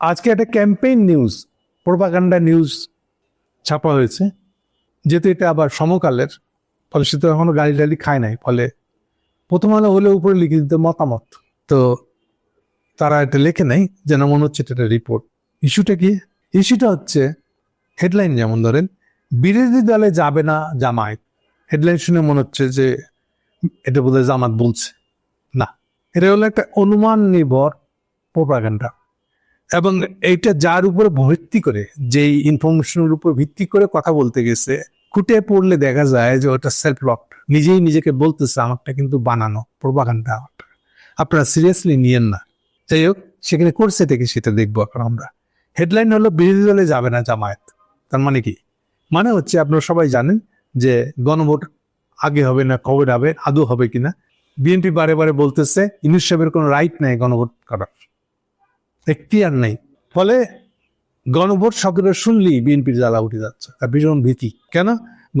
আজকে একটা campaign news, propaganda news ছাপা হয়েছে, যেহেতু এটা আবার সমকালের, ফলে সে তো এখনও গাড়ি টাড়ি খায় নাই, ফলে প্রথম আলো হলে উপরে লিখে দিতে মতামত। তো তারা এটা লেখে নাই, যেন মনে হচ্ছে এটা রিপোর্ট ইস্যুটা কি? ইস্যুটা হচ্ছে হেডলাইন যেমন ধরেন, বিরোধী দলে যাবে না জামায়াত। হেডলাইন শুনে মনে হচ্ছে যে এটা বোধহয় জামাত বলছে। না, এটা হলো একটা অনুমান নির্ভর প্রোপাগান্ডা। এবং এইটা যার উপরে ভিত্তি করে, যেই ইনফরমেশনের উপর ভিত্তি করে কথা বলতে গেছে, খুঁটে পড়লে দেখা যায় যে ওটা সেলফ লক নিজেই নিজেকে বলতেছে, আমারটা কিন্তু বানানো প্রোপাগান্ডা আমারটা। আপনারা সিরিয়াসলি নিয়েন না। যাই হোক, সেখানে করছে থেকে সেটা দেখব এখন আমরা। হেডলাইন হলো, বিরোধী দলে যাবে না জামায়াত। তার মানে কি? মানে হচ্ছে আপনারা সবাই জানেন যে গণভোট আগে হবে না, কবে হবে, আদৌ হবে কিনা। বিএনপি বারে বারে বলতেছে, ইনুস সাহেবের কোনো রাইট নেই গণভোট করার। এখতিয়ার নেই। ফলে গণভোট শব্দটা শুনলেই বিএনপির জ্বালা উঠে যাচ্ছে। তার ভীষণ ভীতি। কেন?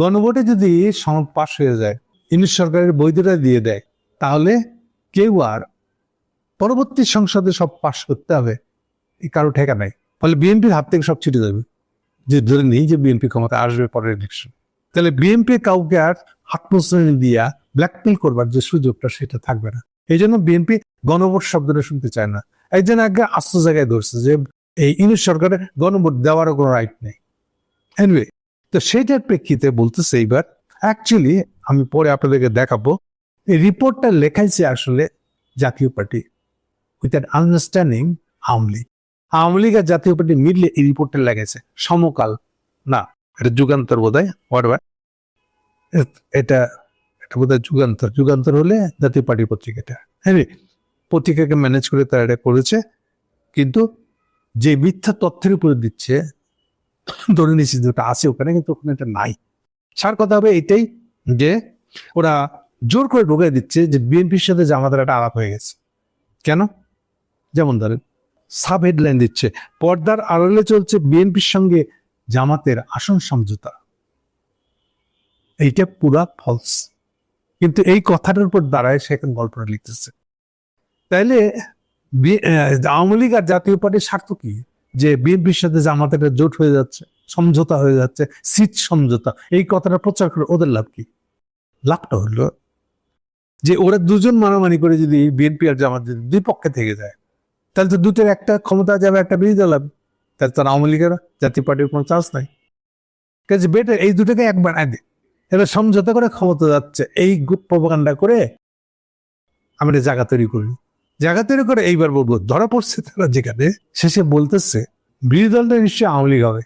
গণভোটে যদি সনদ পাশ হয়ে যায় ইউনিট সরকারের বৈধতা দিয়ে দেয়, তাহলে কেউ আর পরবর্তী সংসদে সব পাশ করতে হবে কারও ঠেকা নাই। ফলে বিএনপির হাত থেকে সব ছুটে যাবে। যে ধরে নেই যে বিএনপি ক্ষমতা আসবে পরের ইলেকশন তাহলে বিএনপি কাউকে আর হাত মোচড়ে দিয়া ব্ল্যাকমেল করবার যে সুযোগটা সেটা থাকবে না। এই জন্য বিএনপি গণভোট শব্দটা শুনতে চায় না। একজন আগে আস্ত জায়গায় ধরছে যে এই ইউনিট সরকারের গণভোট দেওয়ারও কোনো রাইট নেই। এনিওয়ে তো সেইটার প্রেক্ষিতে বলতেছে এইবার অ্যাকচুয়ালি আমি পরে আপনাদেরকে দেখাবো, এই রিপোর্টটা লেখাইছে আসলে Jatiya Party with an understanding Awami League. Awami League R Jatiya Party মিললে এই রিপোর্টটা লেগেছে সমকাল, না, এটা যুগান্তর বোধ হয় এটা এটা বোধ হয় যুগান্তর। যুগান্তর হলে জাতীয় পার্টির পত্রিকাটা। হ্যাঁ পত্রিকাকে ম্যানেজ করে তারা এটা করেছে। কিন্তু যে মিথ্যা তথ্যের উপরে দিচ্ছে, ধরে নিচ্ছি যে ওটা আছে ওখানে, কিন্তু ওখানে এটা নাই। সার কথা হবে এটাই যে ওরা জোর করে ঢোকাই দিচ্ছে যে বিএনপির সাথে জামাতের একটা আলাপ হয়ে গেছে। কেন? যেমন ধরেন, সাব হেডলাইন দিচ্ছে, পর্দার আড়ালে চলছে বিএনপির সঙ্গে জামাতের আসন সমঝোতা। এইটা পুরা ফলস কিন্তু এই কথাটার উপর দাঁড়ায় সে এখন গল্পটা লিখতেছে। তাইলে আওয়ামী লীগ আর জাতীয় পার্টির স্বার্থ কি? যে বিএনপির সাথে জামাতের একটা জোট হয়ে যাচ্ছে, সমঝোতা হয়ে যাচ্ছে, সিট সমঝোতা, এই কথাটা প্রচার করে ওদের লাভ কি? লাভটা হলো যে ওরা দুজন মারামারি করে যদি বিএনপি আর জামাত যদি দুই পক্ষে থেকে যায়, তাহলে তো দুটোর একটা ক্ষমতা যাবে, একটা বিরোধী দল তাহলে তার আওয়ামী লীগের জাতীয় পার্টির কোনো চান্স নাই। কাজে বেটার, এই দুটোকে একবার আগে এবার সমঝোতা করে ক্ষমতা যাচ্ছে, এই প্রপাগান্ডা করে আমরা জায়গা তৈরি করি। জায়গা তৈরি করে এইবার বলব, ধরা পড়ছে তারা যেখানে, শেষে বলতেছে, বিরোধী দলটা নিশ্চয়ই আওয়ামী লীগ হবে।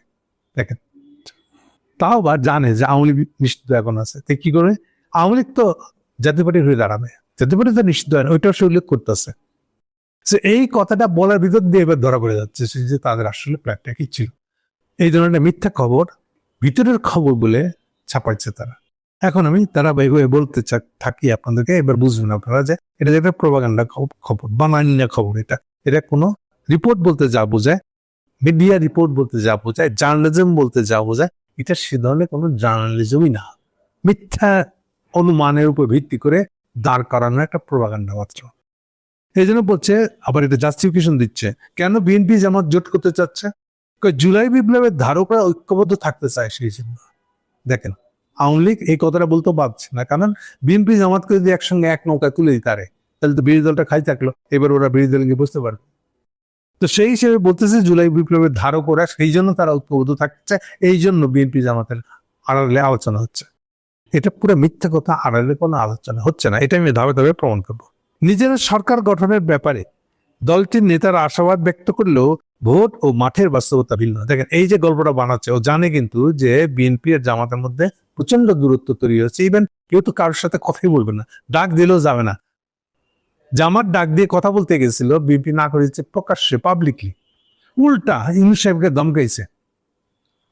দেখেন। তাও বা জানে যে আওয়ামী লীগ নিশ্চিত এখন আছে। তাই কি করে? আওয়ামী লীগ তো জাতীয় পার্টি হয়ে দাঁড়াবে। জাতীয় পার্টি তো নিশ্চিত হয় না, ওইটাও সে উল্লেখ করতেছে। সে এই কথাটা বলার ভিতর দিয়ে এবার ধরা পড়ে যাচ্ছে সে যে তাদের আসলে প্ল্যানটা কি ছিল। এই ধরনের মিথ্যা খবর ভিতরের খবর বলে ছাপাইছে তারা। এখন আমি তারা বলতে থাকি আপনাদেরকে, এবার বুঝবেন আপনারা যে এটা একটা প্রবাগান্ডা খবর বানানিয়া খবর এটা। এটা কোনো রিপোর্ট বলতে যা বোঝায় মিডিয়া রিপোর্ট বলতে যা বোঝায় জার্নালিজম বলতে যা বোঝায়, এটা সে ধরনের কোনো জার্নালিজমই না। মিথ্যা অনুমানের উপর ভিত্তি করে দাঁড় করানো একটা প্রবাগান্ডা মাত্র। এই জন্য বলছে, আবার এটা জাস্টিফিকেশন দিচ্ছে, কেন বিএনপি জামাত জোট করতে চাচ্ছে? জুলাই বিপ্লবের ধারকরা ঐক্যবদ্ধ থাকতে চায় সেই জন্য। দেখেন আওয়ামী লীগ এই কথাটা বলতে পারছে না। কারণ বিএনপি জামাতকে যদি একসঙ্গে এক নৌকায় তুলে দিতে পারে, তাহলে তো বিরোধী দলটা খাই থাকল, এবার ওরা বিরোধী দলকে বুঝতে পারবে। তো সেই হিসেবে বলতেছে জুলাই বিপ্লবের ধারক ওরা, সেই জন্য তারা ঐক্যবদ্ধ থাকছে, এই জন্য বিএনপি জামাতের আড়ালে আলোচনা হচ্ছে। এটা পুরো মিথ্যা কথা, আড়ালে কোনো আলোচনা হচ্ছে না। এটা আমি ধাপে ধাপে প্রমাণ করব। নিজেরা সরকার গঠনের ব্যাপারে দলটির নেতারা আশাবাদ ব্যক্ত করলেও ভোট ও মাঠের বাস্তবতা ভিন্ন। দেখেন, এই যে গল্পটা বানাচ্ছে, ও জানে কিন্তু যে বিএনপি আর জামাতের মধ্যে প্রচণ্ড দূরত্ব তৈরি হচ্ছে ইভেন কেউ তো কারোর সাথে কথাই বলবে না, ডাক দিলেও যাবে না। জামাত ডাক দিয়ে কথা বলতে গেছিল, বিএনপি না করেছে প্রকাশ্যে পাবলিকলি উল্টা ইউনুস সাহেবকে দমকাইছে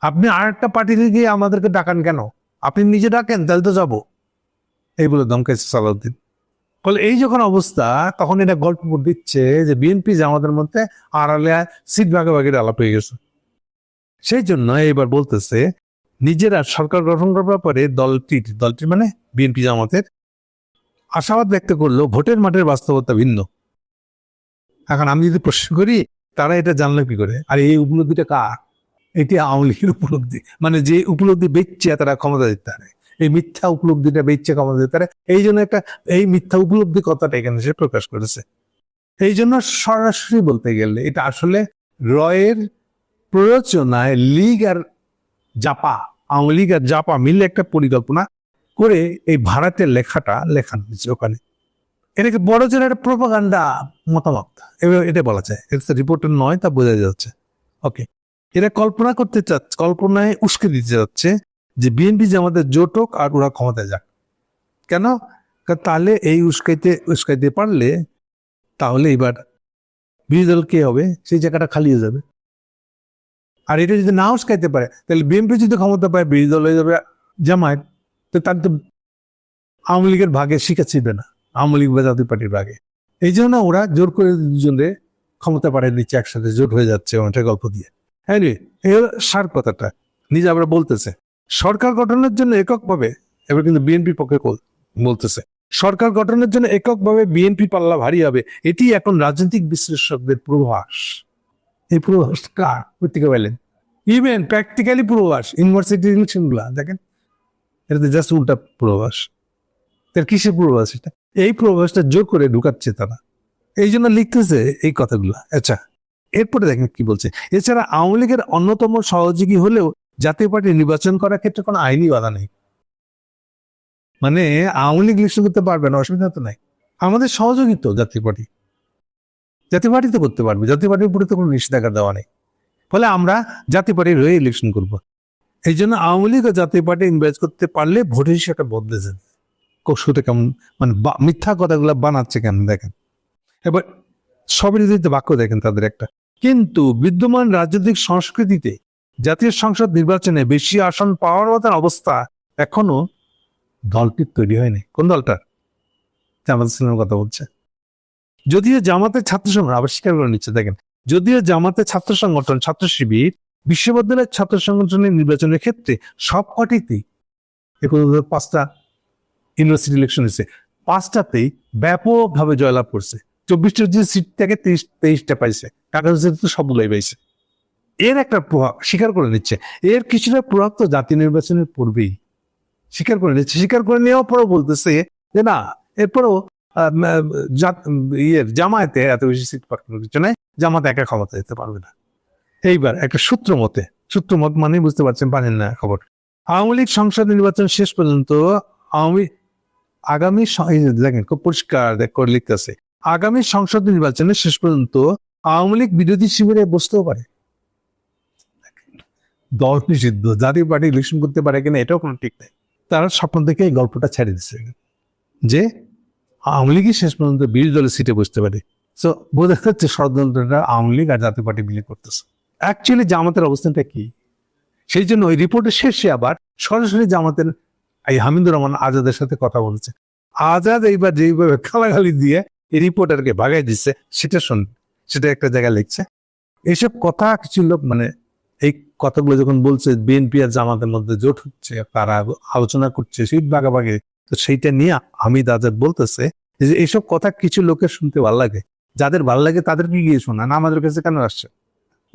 আপনি আর একটা পার্টিতে গিয়ে আমাদেরকে ডাকান কেন? আপনি নিজে ডাকেন, তাহলে তো যাব। এই বলে দমকাইছে সালাউদ্দিন। ফলে এই যখন অবস্থা, তখন এটা গল্প দিচ্ছে যে বিএনপি জামাতের মধ্যে আড়ালে সিট ভাগাভাগির আলাপ হয়ে গেছে। সেই জন্য এবার বলতেছে, নিজেরা সরকার গঠন করার ব্যাপারে দলটির দলটির মানে বিএনপি জামাতের আশাবাদ ব্যক্ত করল, ভোটের মাঠের বাস্তবতা ভিন্ন। এখন আমি যদি প্রশ্ন করি, তারা এটা জানলো কি করে? আর এই উপলব্ধিটা কার? এটি আওয়ামী লীগের উপলব্ধি। মানে যে উপলব্ধি বেচছে, তারা ক্ষমতা দিতে পারে। এই মিথ্যা উপলব্ধিটা বেচছে ক্ষমতা দিতে পারে এই জন্য একটা, এই মিথ্যা উপলব্ধি কথাটা এখানে সে প্রকাশ করেছে। এই জন্য সরাসরি বলতে গেলে এটা আসলে রয়ের প্ররোচনায় লীগ আর জাপা, আওয়ামী লীগ আর জাপা মিলে একটা পরিকল্পনা করে এই ভারতের লেখাটা লেখানো হয়েছে ওখানে। এটাকে বড় জোর একটা প্রোপাগান্ডা মতামত। এবার এটা বলা যায়। এটা রিপোর্টের নয়, তা বোঝা যাচ্ছে। ওকে এরা কল্পনা করতে চাচ্ছে, কল্পনায় উস্কে দিতে যাচ্ছে যে বিএনপি যে আমাদের জোট হোক আর ওরা ক্ষমতায় যাক। কেন? তাহলে এই উস্কাইতে উস্কাইতে পারলে তাহলে এবার বিরোধী দল কে হবে? সেই জায়গাটা খালি হয়ে যাবে। আর এটা যদি না উস্কাইতে পারে, তাহলে বিএনপি যদি ক্ষমতা পায়, বিরোধী দল হয়ে যাবে জামায়াত, তো তার তো আওয়ামী লীগের ভাগে শিখা ছিবে না, আওয়ামী লীগ বা জাতীয় পার্টির ভাগে। এই জন্য ওরা জোর করে দুজনে ক্ষমতা পাঠিয়ে দিচ্ছে, একসাথে জোট হয়ে যাচ্ছে, অনেকটা গল্প দিয়ে। হ্যাঁ এই সার কথাটা। নিজে আবার বলতেছে। সরকার গঠনের জন্য এককভাবে, এবার কিন্তু বিএনপির পক্ষে বলতেছে, সরকার গঠনের জন্য এককভাবে বিএনপি পাল্লা ভারী হবে, এটি এখন রাজনৈতিক বিশ্লেষকদের পূর্বাভাস। এই পূর্বাভাস কার? কোথেকে পেলেন ইভেন প্র্যাকটিক্যালি পূর্বাভাস ইউনিভার্সিটি ইলেকশনগুলা দেখেন, এটাতে জাস্ট উল্টা পূর্বাভাস। তার কিসের পূর্বাভাস এটা? এই পূর্বাভাসটা জোর করে ঢুকাচ্ছে তারা এই জন্য লিখতেছে এই কথাগুলো। আচ্ছা এরপরে দেখেন কি বলছে, এছাড়া আওয়ামী লীগের অন্যতম সহযোগী হলেও জাতীয় পার্টি নির্বাচন করার ক্ষেত্রে কোনো আইনি বাধা নেই। মানে আওয়ামী লীগ ইলেকশন করতে পারবে না, অসুবিধা তো নাই। আমাদের সহযোগী তো জাতীয় পার্টি। জাতীয় পার্টি তো করতে পারবে, জাতীয় পার্টির উপরে তো কোনো নিষেধাজ্ঞা দেওয়া নেই। ফলে আমরা জাতীয় পার্টির হয়ে ইলেকশন করব। এই জন্য আওয়ামী লীগ ও জাতীয় পার্টি ইনভেস্ট করতে পারলে ভোটের হিসেবে বদলে যাবে। কৌশলটা কেমন? মানে মিথ্যা কথাগুলো বানাচ্ছে কেন? দেখেন। এবার সবিরোধিত বাক্য দেখেন তাদের একটা। কিন্তু বিদ্যমান রাজনৈতিক সংস্কৃতিতে জাতীয় সংসদ নির্বাচনে বেশি আসন পাওয়ার মতন অবস্থা এখনও দলটির তৈরি হয়নি। কোন দলটার? জামাত ইসলামের কথা বলছে। যদিও জামাতের ছাত্র সংগঠন, আবার স্বীকার করে নিচ্ছে, দেখেন, যদিও জামাতের ছাত্র সংগঠন, ছাত্র শিবির, বিশ্ববিদ্যালয়ের ছাত্র সংগঠনের নির্বাচনের ক্ষেত্রে সব কটিতেই পাঁচটা ইউনিভার্সিটি ইলেকশন হয়েছে। পাঁচটাতেই ব্যাপকভাবে জয়লাভ করছে। চব্বিশটা যে সিট থেকে তেইশ, তেইশটা পাইছে। ঢাকা তো সবগুলোই পাইছে। এর একটা প্রভাব স্বীকার করে নিচ্ছে। এর কিছুটা প্রভাব তো জাতীয় নির্বাচনের পূর্বেই স্বীকার করে নিচ্ছে। স্বীকার করে নেওয়ার পরও বলতেছে যে না, এরপরও ইয়ের জামায়াতে এত বেশি সিট পাঠানোর কিছু নাই, জামাত একা ক্ষমতা দিতে পারবে না। এইবার একটা সূত্র মতে, সূত্র মত মানে বুঝতে পারছেন, পারেন না খবর। আওয়ামী লীগ সংসদ নির্বাচন শেষ পর্যন্ত আওয়ামী, আগামী দেখেন খুব পরিষ্কার করে লিখতেছে, আগামী সংসদ নির্বাচনে শেষ পর্যন্ত আওয়ামী লীগ বিরোধী শিবিরে বসতেও পারে। দল নিষিদ্ধ, জাতীয় পার্টি ইলেকশন করতে পারে কিনা এটাও কোনো ঠিক নেই। তারা স্বপ্ন থেকে এই গল্পটা ছেড়ে দিচ্ছে যে আওয়ামী লীগই শেষ পর্যন্ত বিরোধী দলের সিটে বসতে পারে। সো বোঝা যাচ্ছে ষড়যন্ত্রটা আওয়ামী লীগ আর জাতীয় পার্টি মিলে করতেছে। অ্যাকচুয়ালি জামাতের অবস্থানটা কি? সেই জন্য ওই রিপোর্টের শেষে আবার সরাসরি জামাতের এই হামিদুর রহমান আজাদের সাথে কথা বলছে। আজাদ এইবার যেইভাবে খালাগালি দিয়ে এই রিপোর্টারকে ভাগাই দিচ্ছে সেটা শুন, সেটা একটা জায়গায় লিখছে। এইসব কথা কিছু লোক মানে এই কথাগুলো যখন বলছে, বিএনপি আর জামাতের মধ্যে জোট হচ্ছে, তারা আলোচনা করছে, সিট ভাগাভাগি, তো সেইটা নিয়ে হামিদ আজাদ বলতেছে যে এইসব কথা কিছু লোকের শুনতে ভালো লাগে। যাদের ভালো লাগে তাদেরকে গিয়ে শোনা না আমাদের কাছে কেন আসছে?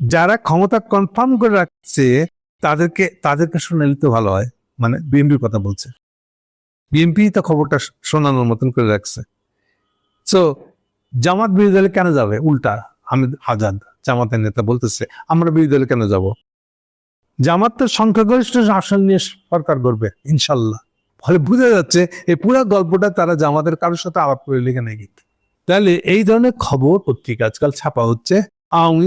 যারা ক্ষমতা কনফার্ম করে রাখছে, তাদেরকে তাদেরকে শোনালে নিতে ভালো হয় মানে বিএনপির কথা বলছে। বিএনপি তো খবরটা শোনানোর মতন করে রাখছে। সো জামাত বিরোধী দলে কেন যাবে? উল্টা, হামিদ আজাদ জামাতের নেতা বলতেছে, আমরা বিরোধী দলে কেন যাব? জামাত তো সংখ্যাগরিষ্ঠ আসন নিয়ে সরকার করবে ইনশাল্লাহ। ফলে বোঝা যাচ্ছে এই পুরো গল্পটা তারা জামাতের কারোর সাথে আলাপ করে লিখে নাকি তাহলে এই ধরনের খবর পত্রিকা আজকাল ছাপা হচ্ছে, আওয়ামী